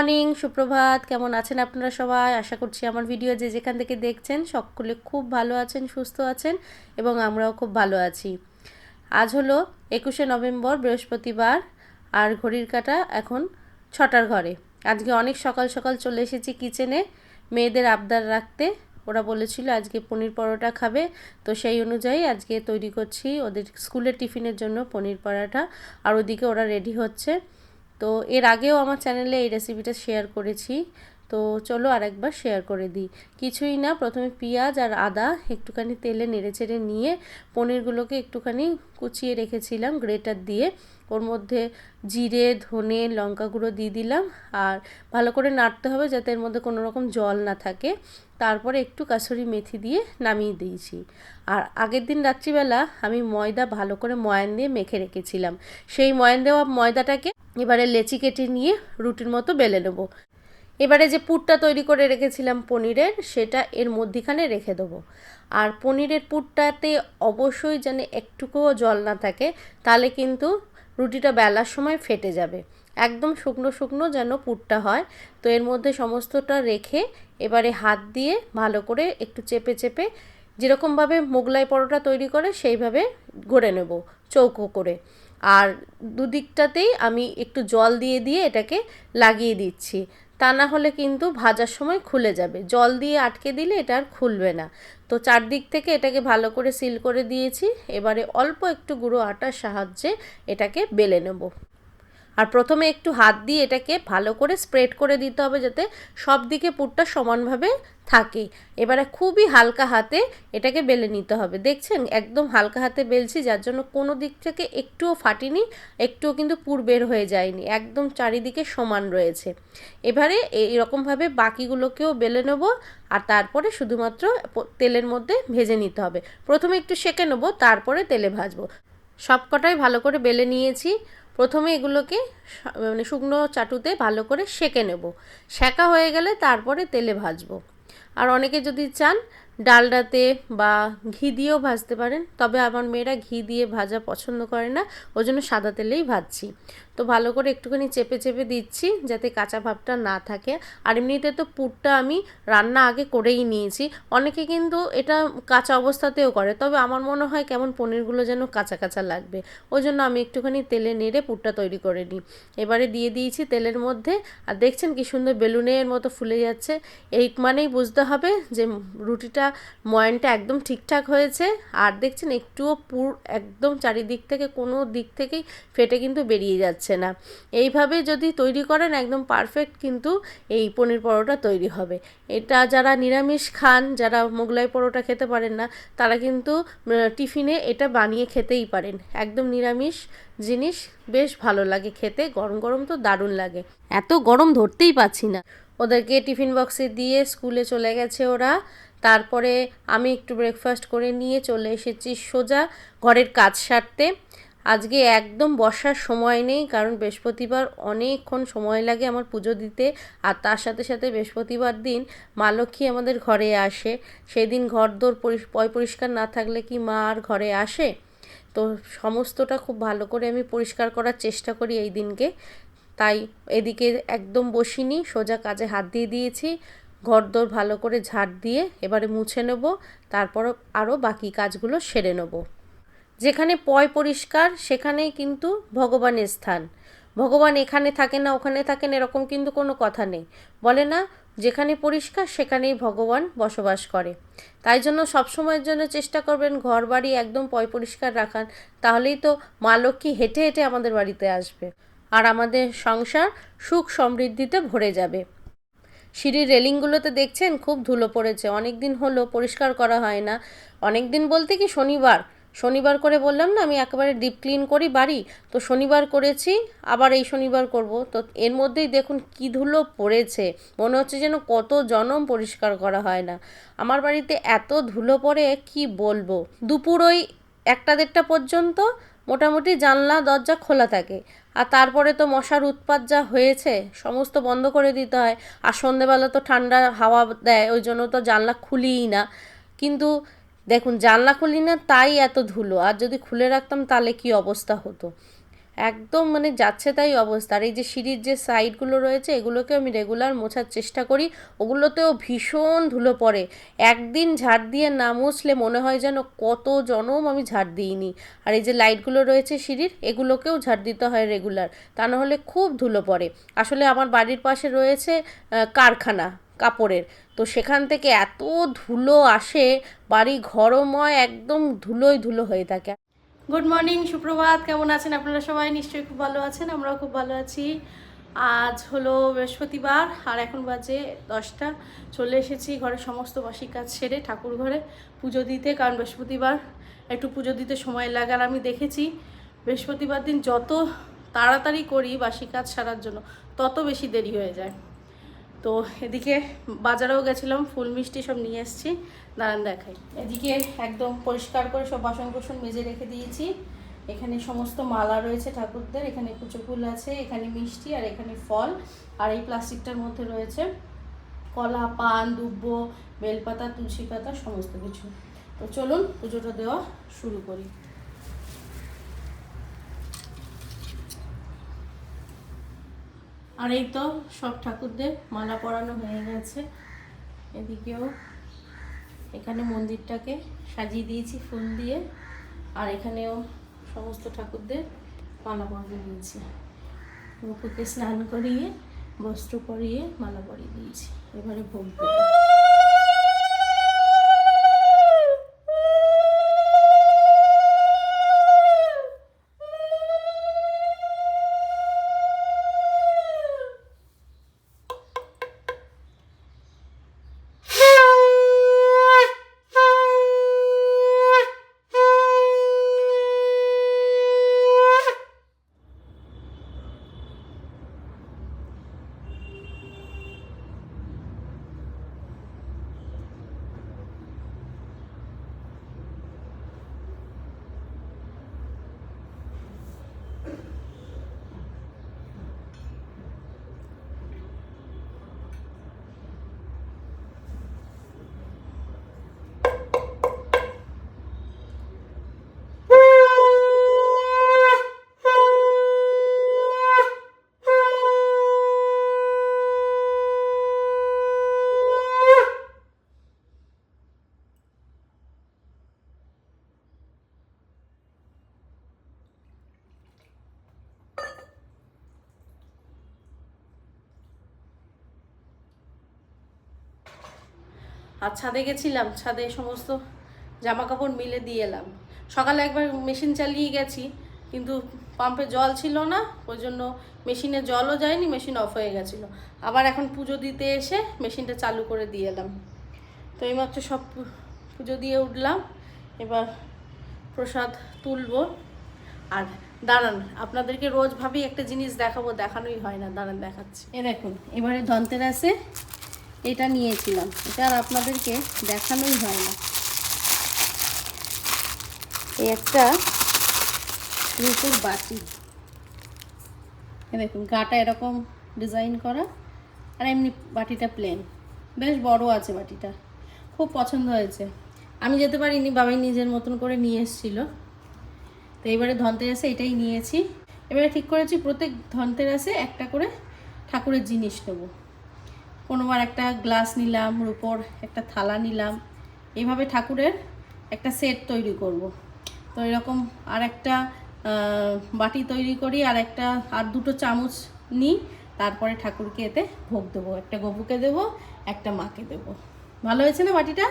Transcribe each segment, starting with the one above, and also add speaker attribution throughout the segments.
Speaker 1: Morning, সুপ্রভাত, কেমন আছেন আপনারা সবাই? আশা করছি আমার ভিডিও যে যেখান থেকে দেখছেন সকলে খুব ভালো আছেন, সুস্থ আছেন এবং আমরাও খুব ভালো আছি। আজ হলো একুশে নভেম্বর, বৃহস্পতিবার, আর ঘড়ির কাটা এখন ছটার ঘরে। আজকে অনেক সকাল সকাল চলে এসেছি কিচেনে, মেয়েদের আবদার রাখতে। ওরা বলেছিল আজকে পনির পরোটা খাবে, তো সেই অনুযায়ী আজকে তৈরি করছি ওদের স্কুলের টিফিনের জন্য পনির পরোটা। আর ওদিকে ওরা রেডি হচ্ছে। তো এর আগেও আমার চ্যানেলে এই রেসিপিটা শেয়ার করেছি। তো চলো আরেকবার শেয়ার করে দিই। কিছুই না, প্রথমে পেঁয়াজ আর আদা একটুখানি তেলে নেড়েচেড়ে নিয়ে পনিরগুলোকে একটুখানি কুচিয়ে রেখেছিলাম গ্রেটার দিয়ে। ওর মধ্যে জিরে, ধনে লঙ্কা গুঁড়ো দিয়ে দিলাম। আর ভালো করে নাড়তে হবে যাতে এর মধ্যে কোনো রকম জল না থাকে। তারপরে একটু কাসুরি মেথি দিয়ে নামিয়ে দিয়েছি। আর আগের দিন রাত্রিবেলা আমি ময়দা ভালো করে ময়ান দিয়ে মেখে রেখেছিলাম। সেই ময়ান দেওয়া ময়দাটাকে এবারে লেচি কেটে নিয়ে রুটির মতো বেলে নেব। এবারে যে পুরটা তৈরি করে রেখেছিলাম পনিরের, সেটা এর মধ্যিখানে রেখে দেবো। আর পনিরের পুরটাতে অবশ্যই যেন একটুকুও জল না থাকে, তাহলে কিন্তু রুটিটা বেলার সময় ফেটে যাবে। একদম শুকনো শুকনো যেন পুরটা হয়। তো এর মধ্যে সমস্তটা রেখে এবারে হাত দিয়ে ভালো করে একটু চেপে চেপে যেরকমভাবে মোগলাই পরোটা তৈরি করে সেইভাবে গড়ে নেব চৌকো করে। আর দুদিকটাতেই আমি একটু জল দিয়ে দিয়ে এটাকে লাগিয়ে দিচ্ছি। তা না হলে কিন্তু ভাজার সময় খুলে যাবে। জল দিয়ে আটকে দিলে এটা আর খুলবে না। তো চারদিক থেকে এটাকে ভালো করে সিল করে দিয়েছি। এবারে অল্প একটু গুঁড়ো আটার সাহায্যে এটাকে বেলে নেব। আর প্রথমে একটু হাত দিয়ে এটাকে ভালো করে স্প্রেড করে দিতে হবে যাতে সব দিকে পুরটা সমানভাবে থাকে এবারে খুবই হালকা হাতে এটাকে বেলে নিতে হবে। দেখছেন? একদম হালকা হাতে বেলছি, যার জন্য কোনো দিক থেকে একটুও ফাটিনি, একটুও কিন্তু পুর বের হয়ে যায়নি। একদম চারিদিকে সমান রয়েছে। এবারে এইরকমভাবে বাকিগুলোকেও বেলে নেব আর তারপরে শুধুমাত্র তেলের মধ্যে ভেজে নিতে হবে। প্রথমে একটু সেঁকে নেব, তারপরে তেলে ভাজবো। সবকটাই ভালো করে বেলে নিয়েছি। প্রথমে এগুলোকে মানে শুকনো চাটুতে ভালো করে সেঁকে নেব। সেঁকা হয়ে গেলে তারপরে তেলে ভাজবো। আর অনেকে যদি চান ডালডাতে বা ঘি দিয়েও ভাজতে পারেন, তবে আমার মেয়েরা ঘি দিয়ে ভাজা পছন্দ করে না, ওই জন্য সাদা তেলেই ভাজছি। তো ভালো করে একটুখানি চেপে চেপে দিচ্ছি যাতে কাঁচা ভাবটা না থাকে। আর এমনিতে তো পুরটা আমি রান্না আগে করেই নিয়েছি। অনেকে কিন্তু এটা কাঁচা অবস্থাতেও করে, তবে আমার মনে হয় কেমন পনিরগুলো যেন কাঁচা কাঁচা লাগবে। ওই জন্য আমি একটুখানি তেলে নেড়ে পুরটা তৈরি করে নিই। এবারে দিয়ে দিয়েছি তেলের মধ্যে, আর দেখছেন কি সুন্দর বেলুনের মতো ফুলে যাচ্ছে। এই মানেই বুঝতে হবে যে রুটিটা, ময়নটা একদম ঠিকঠাক হয়েছে। আর দেখছেন একটুও পুর একদম চারিদিক থেকে কোনো দিক থেকেই ফেটে কিন্তু বেরিয়ে যাচ্ছে। না। এইভাবে যদি তৈরি করেন, একদম পারফেক্ট কিন্তু এই পনির পরোটা তৈরি হবে। এটা যারা নিরামিষ খান, যারা মোগলাই পরোটা খেতে পারেন না, তারা কিন্তু টিফিনে এটা বানিয়ে খেতেই পারেন। একদম নিরামিষ জিনিস বেশ ভালো লাগে খেতে। গরম গরম তো দারুণ লাগে। এত গরম ধরতেই পাচ্ছি না। ওদেরকে টিফিন বক্সে দিয়ে স্কুলে চলে গেছে ওরা। তারপরে আমি একটু ব্রেকফাস্ট করে নিয়ে চলে এসেছি সোজা ঘরের কাজ সারতে। আজকে একদম বসার সময় নেই, কারণ বৃহস্পতিবার অনেকক্ষণ সময় লাগে আমার পুজো দিতে। আর তার সাথে সাথে বৃহস্পতিবার দিন মা লক্ষ্মী আমাদের ঘরে আসে। সেদিন ঘর দোর পরিষ্কার না থাকলে কি মা আর ঘরে আসে? তো সমস্তটা খুব ভালো করে আমি পরিষ্কার করার চেষ্টা করি এই দিনকে। তাই এদিকে একদম বসিনি, সোজা কাজে হাত দিয়ে দিয়েছি। ঘরদোর ভালো করে ঝাড় দিয়ে এবারে মুছে নেব তারপর আরও বাকি কাজগুলো সেরে নেব। যেখানে পয় পরিষ্কার, সেখানেই কিন্তু ভগবানের স্থান। ভগবান এখানে থাকে না, ওখানে থাকেন, এরকম কিন্তু কোনো কথা নেই। বলে না, যেখানে পরিষ্কার, সেখানেই ভগবান বসবাস করে। তাই জন্য সবসময়ের জন্য চেষ্টা করবেন ঘর বাড়ি একদম পয় পরিষ্কার রাখান তাহলেই তো মা লক্ষ্মী হেঁটে হেঁটে আমাদের বাড়িতে আসবে। আর আমাদের সংসার সুখ সমৃদ্ধিতে ভরে যাবে। সিঁড়ির রেলিংগুলোতে দেখছেন, খুব ধুলো পড়েছে। অনেক দিন হলো পরিষ্কার করা হয় না। অনেক দিন বলতে কি শনিবার শনিবার করে বললাম না, আমি একেবারে ডিপ ক্লিন করি বাড়ি, তো শনিবার করেছি, আবার এই শনিবার করব। তো এর মধ্যেই দেখুন কি ধুলো পড়েছে, মনে হচ্ছে যেন কত জনম পরিষ্কার করা হয় না। আমার বাড়িতে এত ধুলো পড়ে, কি বলব? দুপুর ওই একটা দেড়টা পর্যন্ত মোটামুটি জানলা, দরজা খোলা থাকে, আর তারপরে তো মশার উৎপাত যা হয়েছে, সমস্ত বন্ধ করে দিতে হয়, আর সন্ধেবেলা তো ঠান্ডা হাওয়া দেয়, ওই জন্য তো জানলা খুলিই না। কিন্তু দেখুন, জানলা খুলি না, তাই এত ধুলো। আর যদি খুলে রাখতাম, তাহলে কি অবস্থা হতো? একদম মানে যাচ্ছে তাই অবস্থা। আর এই যে সিঁড়ির যে সাইডগুলো রয়েছে, এগুলোকে আমি রেগুলার মোছার চেষ্টা করি। ওগুলোতেও ভীষণ ধুলো পড়ে। একদিন ঝাড় দিয়ে না মুছলে মনে হয় যেন কত জনম আমি ঝাড় দিইনি। আর এই যে লাইটগুলো রয়েছে সিঁড়ির, এগুলোকেও ঝাড় দিতে হয় রেগুলার। তা নাহলে খুব ধুলো পড়ে। আসলে আমার বাড়ির পাশে রয়েছে কারখানা। কাপড়ের। তো সেখান থেকে এত ধুলো আসে, বাড়ি ঘরময় একদম ধুলোই ধুলো হয়ে থাকে। গুড মর্নিং সুপ্রভাত। কেমন আছেন আপনারা সবাই? নিশ্চয়ই খুব ভালো আছেন, আমরাও খুব ভালো আছি। আজ হলো বৃহস্পতিবার, আর এখন বাজে দশটা। চলে এসেছি ঘরের সমস্ত বাসি কাজ সেরে ঠাকুর ঘরে পুজো দিতে, কারণ বৃহস্পতিবার একটু পুজো দিতে সময় লাগে। আর আমি দেখেছি বৃহস্পতিবার দিন যত তাড়াতাড়ি করি বাসি কাজ সারার জন্য, তত বেশি দেরি হয়ে যায়। তো এদিকে বাজারেও গেছিলাম, ফুল মিষ্টি সব নিয়ে এসেছি, দাঁড়ান দেখাই। এদিকে একদম পরিষ্কার করে সব বাসন কোসন মেজে রেখে দিয়েছি। এখানে সমস্ত মালা রয়েছে ঠাকুরদের, এখানে কুচো ফুল আছে, এখানে মিষ্টি আর এখানে ফল, আর এই প্লাস্টিকটার মধ্যে রয়েছে কলা, পান, দুব্ব, বেলপাতা, তুলসী পাতা, সমস্ত কিছু। তো চলুন পুজোটা দেওয়া শুরু করি। আর এই তো সব ঠাকুরদের মালা পরানো হয়ে গেছে। এদিকেও এখানে মন্দিরটাকে সাজিয়ে দিয়েছি ফুল দিয়ে, আর এখানেও সমস্ত ঠাকুরদের মালা পরিয়ে দিয়েছি মুখুকে স্নান করিয়ে, বস্ত্র পরিয়ে মালা পরিয়ে দিয়েছি। এবারে ভোগ আর ছাদে গেছিলাম, ছাদে সমস্ত জামা কাপড় মিলে দিয়ে এলাম। সকালে একবার মেশিন চালিয়ে গেছি, কিন্তু পাম্পে জল ছিল না, ওই জন্য মেশিনে জলও যায়নি, মেশিন অফ হয়ে গেছিল। আবার এখন পুজো দিতে এসে মেশিনটা চালু করে দিয়ে এলাম। তো এইমাত্র সব পুজো দিয়ে উঠলাম, এবার প্রসাদ তুলব। আর দাঁড়ান, আপনাদেরকে রোজ ভাবি একটা জিনিস দেখাবো, দেখানোই হয় না, দাঁড়ান দেখাচ্ছি। এ দেখুন, এবারে ধনতেরাসে এটা নিয়েছিলাম। এটা আর আপনাদেরকে দেখানোই হয় না। এই একটা রুপোর বাটি। দেখুন, গাটা এরকম ডিজাইন করা, আর এমনি বাটিটা প্লেন বেশ বড় আছে বাটিটা। খুব পছন্দ হয়েছে। আমি যেতে পারিনি, বাবাই নিজের মতন করে নিয়ে এসেছিল। তো এবারে ধনতেরাসে এটাই নিয়েছি। এবারে ঠিক করেছি, প্রত্যেক ধনতেরাসে একটা করে ঠাকুরের জিনিস নেব। কোনোবার একটা গ্লাস নিলাম, রুপোর একটা থালা নিলাম। এইভাবে ঠাকুরের একটা সেট তৈরি করব। তো এরকম আর একটা বাটি তৈরি করি আর একটা আর দুটো চামচ নিই। তারপরে ঠাকুরকে এতে ভোগ দেবো। একটা গবুকে দেবো, একটা মাকে দেবো। ভালো হয়েছে না বাটিটা?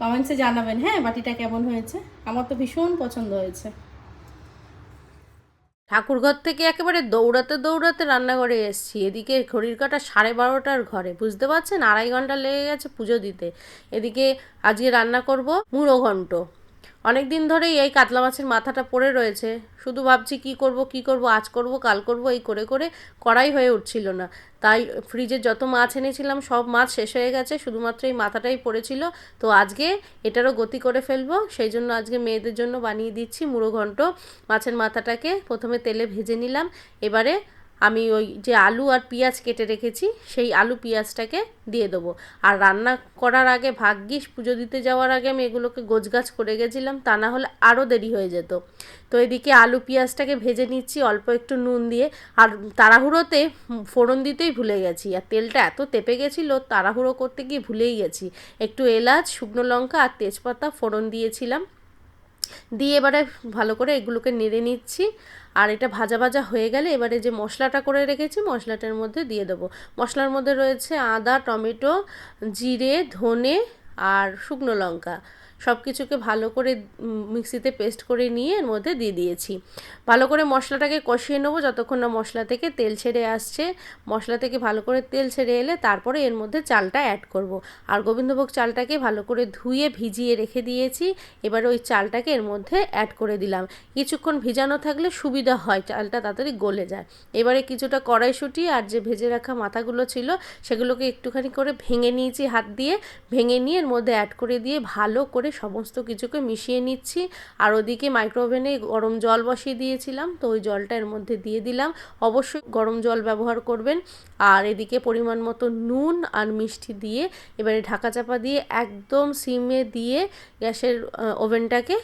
Speaker 1: কমেন্টসে জানাবেন। হ্যাঁ বাটিটা কেমন হয়েছে? আমার তো ভীষণ পছন্দ হয়েছে। ঠাকুরঘর থেকে একেবারে দৌড়াতে দৌড়াতে রান্নাঘরে এসেছি। এদিকে ঘড়ির কাটা সাড়ে বারোটার ঘরে। বুঝতে পারছেন? আড়াই ঘণ্টা লেগে গেছে পুজো দিতে। এদিকে আজকে রান্না করব মুড়ো ঘন্ট অনেক দিন ধরেই এই কাতলা মাছের মাথাটা পড়ে রয়েছে। শুধু ভাবছি কি করব কি করব, আজ করব, কাল করব, এই করে করে করাই হয়ে উঠছিল না। তাই ফ্রিজে যত মাছ এনেছিলাম সব মাছ শেষ হয়ে গেছে, শুধুমাত্র এই মাথাটাই পড়েছিল। তো আজকে এটারও গতি করে ফেলব, সেই জন্য আজকে মেয়েদের জন্য বানিয়ে দিচ্ছি মুড়ো ঘন্ট মাছের মাথাটাকে প্রথমে তেলে ভেজে নিলাম, এবারে আমি ওই যে আলু আর পেঁয়াজ কেটে রেখেছি, সেই আলু পেঁয়াজটাকে দিয়ে দেবো। আর রান্না করার আগে ভাগ্যিস পুজো দিতে যাওয়ার আগে আমি এগুলোকে গোছগাছ করে গেছিলাম, তা না হলে আরও দেরি হয়ে যেত। তো এদিকে আলু পেঁয়াজটাকে ভেজে নিচ্ছি, অল্প একটু নুন দিয়ে। আর তাড়াহুড়োতে ফোড়ন দিতেই ভুলে গেছি, আর তেলটা এত তেপে গেছিল, তাড়াহুড়ো করতে গিয়ে ভুলেই গেছি। একটু এলাচ, শুকনো লঙ্কা আর তেজপাতা ফোড়ন দিয়েছিলাম। দিয়ে এবারে ভালো করে এগুলোকে নেড়ে নিচ্ছি। আর এটা ভাজা ভাজা হয়ে গেলে এবারে যে মশলাটা করে রেখেছি, মশলাটার মধ্যে দিয়ে দেবো। মশলার মধ্যে রয়েছে আদা, টমেটো, জিরে, ধনে আর শুকনো লঙ্কা। সব কিছুকে ভালো করে মিক্সিতে পেস্ট করে নিয়ে এর মধ্যে দিয়ে দিয়েছি। ভালো করে মশলাটাকে কষিয়ে নেব যতক্ষণ না মশলা থেকে তেল ছেড়ে আসছে। মশলা থেকে ভালো করে তেল ছেড়ে এলে তারপরে এর মধ্যে চালটা অ্যাড করব। আর গোবিন্দভোগ চালটাকে ভালো করে ধুয়ে ভিজিয়ে রেখে দিয়েছি। এবার ওই চালটাকে এর মধ্যে অ্যাড করে দিলাম। কিছুক্ষণ ভিজানো থাকলে সুবিধা হয়, চালটা তাড়াতাড়ি গলে যায়। এবারে কিছুটা কড়াইশুঁটি আর যে ভেজে রাখা মাথাগুলো ছিল, সেগুলোকে একটুখানি করে ভেঙে নিয়েছি হাত দিয়ে। ভেঙে নিয়ে এর মধ্যে অ্যাড করে দিয়ে ভালো করে সমস্ত কিছুকে মিশিয়ে নিচ্ছি। আর ওদিকে মাইক্রোওভেনে গরম জল বসিয়ে দিয়েছিলাম, তো ওই জলটা এর মধ্যে দিয়ে দিলাম। অবশ্যই গরম জল ব্যবহার করবেন। আর এদিকে পরিমাণ মতো নুন আর মিষ্টি দিয়ে এবারে ঢাকা চাপা দিয়ে একদম সিমে দিয়ে গ্যাসের ওভেনটাকে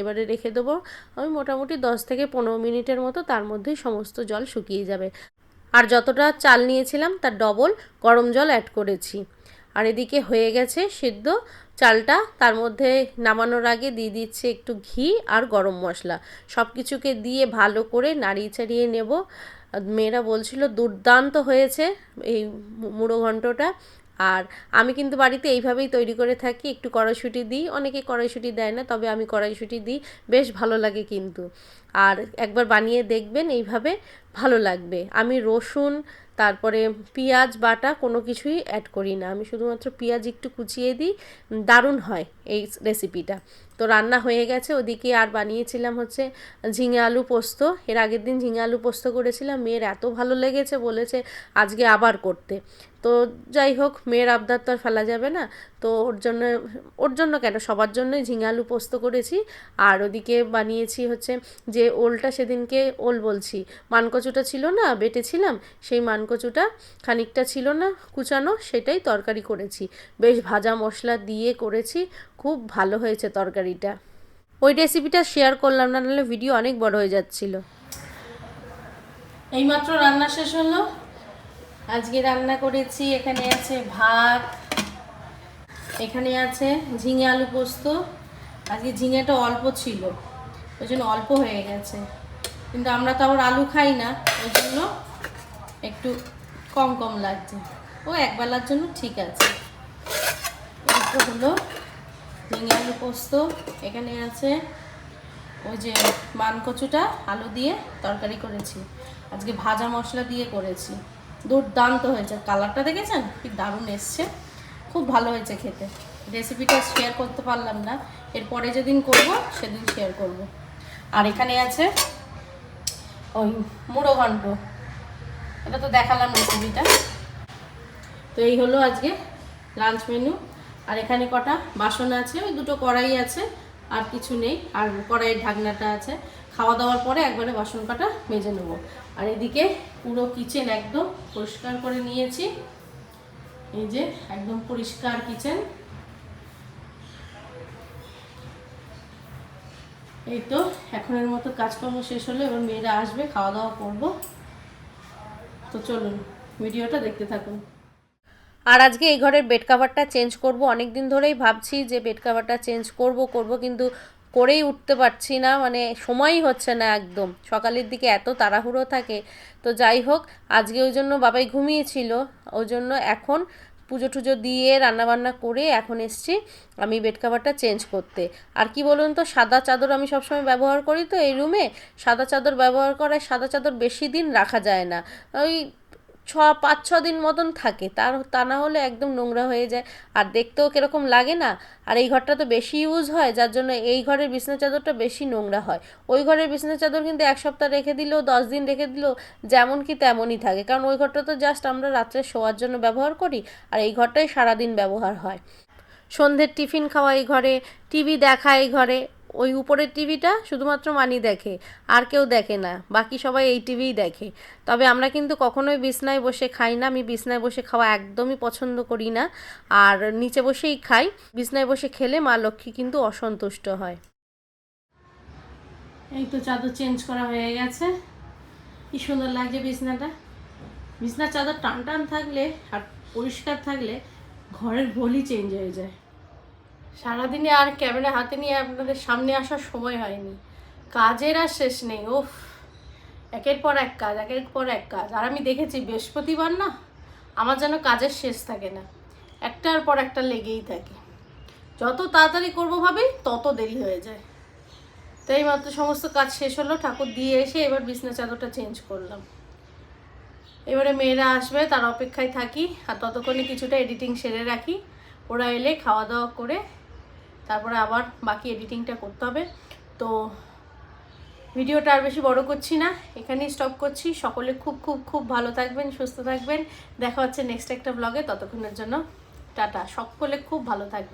Speaker 1: এবারে রেখে দেবো। আমি মোটামুটি দশ থেকে পনেরো মিনিটের মতো তার মধ্যেই সমস্ত জল শুকিয়ে যাবে। আর যতটা চাল নিয়েছিলাম তার ডবল গরম জল অ্যাড করেছি। আর এদিকে হয়ে গেছে সিদ্ধ চালটা। তার মধ্যে নামানোর আগে দিয়ে দিচ্ছে একটু ঘি আর গরম মশলা। সব কিছুকে দিয়ে ভালো করে নাড়িয়ে চাড়িয়ে নেব। মেয়েরা বলছিল, দুর্দান্ত হয়েছে এই মুড়ো ঘন্টটা। আর আমি কিন্তু বাড়িতে এইভাবেই তৈরি করে থাকি। একটু কড়াইশুঁটি দিই। অনেকে কড়াইশুঁটি দেয় না, তবে আমি কড়াইশুঁটি দিই। বেশ ভালো লাগে কিন্তু। আর একবার বানিয়ে দেখবেন, এইভাবে ভালো লাগবে। আমি রসুন তারপরে পেঁয়াজ, বাটা কোনো কিছুই অ্যাড করি না। আমি শুধুমাত্র পেঁয়াজ একটু কুচিয়ে দিই। দারুণ হয় এই রেসিপিটা তো রান্না হয়ে গেছে। ওদিকে আর বানিয়েছিলাম হচ্ছে ঝিঙে আলু পোস্ত। এর আগের দিন ঝিঙে আলু পোস্ত করেছিলাম। মেয়ের এত ভালো লেগেছে বলেছে আজকে আবার করতে। তো যাই হোক, মেয়ের আবদার তো আর ফেলা যাবে না। তো ওর জন্য ওর জন্য কেন? সবার জন্যই ঝিঙে আলু পোস্ত করেছি। আর ওদিকে বানিয়েছি হচ্ছে যে ওলটা সেদিনকে ওল বলছি। মানকচুটা ছিল না, বেটেছিলাম। সেই মানকচুটা খানিকটা ছিল না, কুচানো সেটাই তরকারি করেছি। বেশ ভাজা মশলা দিয়ে করেছি। খুব ভালো হয়েছে তরকারিটা ওই রেসিপিটা শেয়ার করলাম, না নাহলে ভিডিও অনেক বড় হয়ে যাচ্ছিল। এইমাত্র রান্না শেষ হলো। আজকে রান্না করেছি, এখানে আছে ভাত, এখানে আছে ঝিঙে আলু পোস্ত। আজকে ঝিঙেটা অল্প ছিল, ওই জন্য অল্প হয়ে গেছে। কিন্তু আমরা তো আবার আলু খাই না, ওই জন্য একটু কম কম লাগছে। ও একবেলার জন্য ঠিক আছে। হলো। ঝিঙে আলু পোস্ত, এখানে আছে ওই যে মানকচুটা, আলু দিয়ে তরকারি করেছি। আজকে ভাজা মশলা দিয়ে করেছি। দুর্দান্ত হয়েছে। কালারটা দেখেছেন? কি দারুণ এসছে। খুব ভালো হয়েছে খেতে। রেসিপিটা শেয়ার করতে পারলাম না। এরপরে যেদিন করব, সেদিন শেয়ার করব। আর এখানে আছে ওই মুড়ো ঘন্ট। এটা তো দেখালাম রেসিপিটা তো এই হলো আজকে লাঞ্চ মেনু আর এখানে কটা বাসন আছে, ওই দুটো কড়াই আছে, আর কিছু নেই। আর কড়াইয়ের ঢাকনাটা আছে। খাওয়া দাওয়ার পরে একবারে বাসন কাটা মেজে নেব। আর এদিকে পুরো কিচেন একদম পরিষ্কার করে নিয়েছি। এই যে একদম পরিষ্কার কিচেন এই তো এখনের মতো কাজকর্ম শেষ হলো, এবার মেয়েরা আসবে, খাওয়া দাওয়া করব। তো চলুন, ভিডিওটা দেখতে থাকুন। আর আজকে এই ঘরের বেড কাভারটা চেঞ্জ করব। অনেক দিন ধরেই ভাবছি যে বেড কাভারটা চেঞ্জ করব করব কিন্তু করেই উঠতে পারছি না। মানে সময়ই হচ্ছে না একদম। সকালের দিকে এত তাড়াহুড়ো থাকে। তো যাই হোক, আজকে ওই জন্য বাবাই ঘুমিয়েছিল। ওই জন্য এখন পুজো টুজো দিয়ে রান্নাবান্না করে এখন এসছি আমি বেড কাভারটা চেঞ্জ করতে। আর কি বলুন তো, সাদা চাদর আমি সবসময় ব্যবহার করি তো এই রুমে সাদা চাদর ব্যবহার করায় সাদা চাদর বেশি দিন রাখা যায় না। ওই ছ পাঁচ ছ দিন মতন থাকে। তার, তা না হলে একদম নোংরা হয়ে যায়। আর দেখতেও কীরকম লাগে না? আর এই ঘরটা তো বেশি ইউজ হয়, যার জন্য এই ঘরের বিছনা চাদরটা বেশি নোংরা হয়। ওই ঘরের বিছনা চাদর কিন্তু এক সপ্তাহ রেখে দিলেও, দশ দিন রেখে দিলেও যেমন কি তেমনই থাকে। কারণ ওই ঘরটা তো জাস্ট আমরা রাত্রে শোয়ার জন্য ব্যবহার করি, আর এই ঘরটাই সারাদিন ব্যবহার হয়। সন্ধ্যের টিফিন খাওয়া এই ঘরে, টিভি দেখা এই ঘরে। ওই উপরের টিভিটা শুধুমাত্র মানি দেখে, আর কেউ দেখে না, বাকি সবাই এই টিভিই দেখে। তবে আমরা কিন্তু কখনোই বিছনায় বসে খাই না, আমি বিছনায় বসে খাওয়া একদমই পছন্দ করি না, আর নিচে বসেই খাই, বিছনায় বসে খেলে মা লক্ষ্মী কিন্তু অসন্তুষ্ট হয়। এই তো চাদর চেঞ্জ করা হয়ে গেছে। কি সুন্দর লাগছে বিছনাটা। বিছনার চাদর টান টান থাকলে আর পরিষ্কার থাকলে ঘরের ভলি চেঞ্জ হয়ে যায়। সারাদিনে আর ক্যামেরা হাতে নিয়ে আপনাদের সামনে আসার সময় হয়নি। কাজের আর শেষ নেই ওফ একের পর এক কাজ, একের পর এক কাজ। আর আমি দেখেছি, বৃহস্পতিবার না, আমার যেন কাজের শেষ থাকে না। একটার পর একটা লেগেই থাকে। যত তাড়াতাড়ি করব ভাবি, তত দেরি হয়ে যায়। তাই মাত্র সমস্ত কাজ শেষ হলো, ঠাকুর দিয়ে এসে এবার বিছনা চাদরটা চেঞ্জ করলাম। এবারে মেয়েরা আসবে, তার অপেক্ষায় থাকি, আর ততক্ষণে কিছুটা এডিটিং সেরে রাখি। ওরা এলে খাওয়া দাওয়া করে তারপরে আবার বাকি এডিটিংটা করতে হবে। তো ভিডিওটা আর বেশি বড় করছি না, এখানেই স্টপ করছি। সকলে খুব খুব খুব ভালো থাকবেন, সুস্থ থাকবেন। দেখা হচ্ছে নেক্সট একটা ব্লগে ততক্ষণের জন্য টাটা। সকলে খুব ভালো থাকবেন।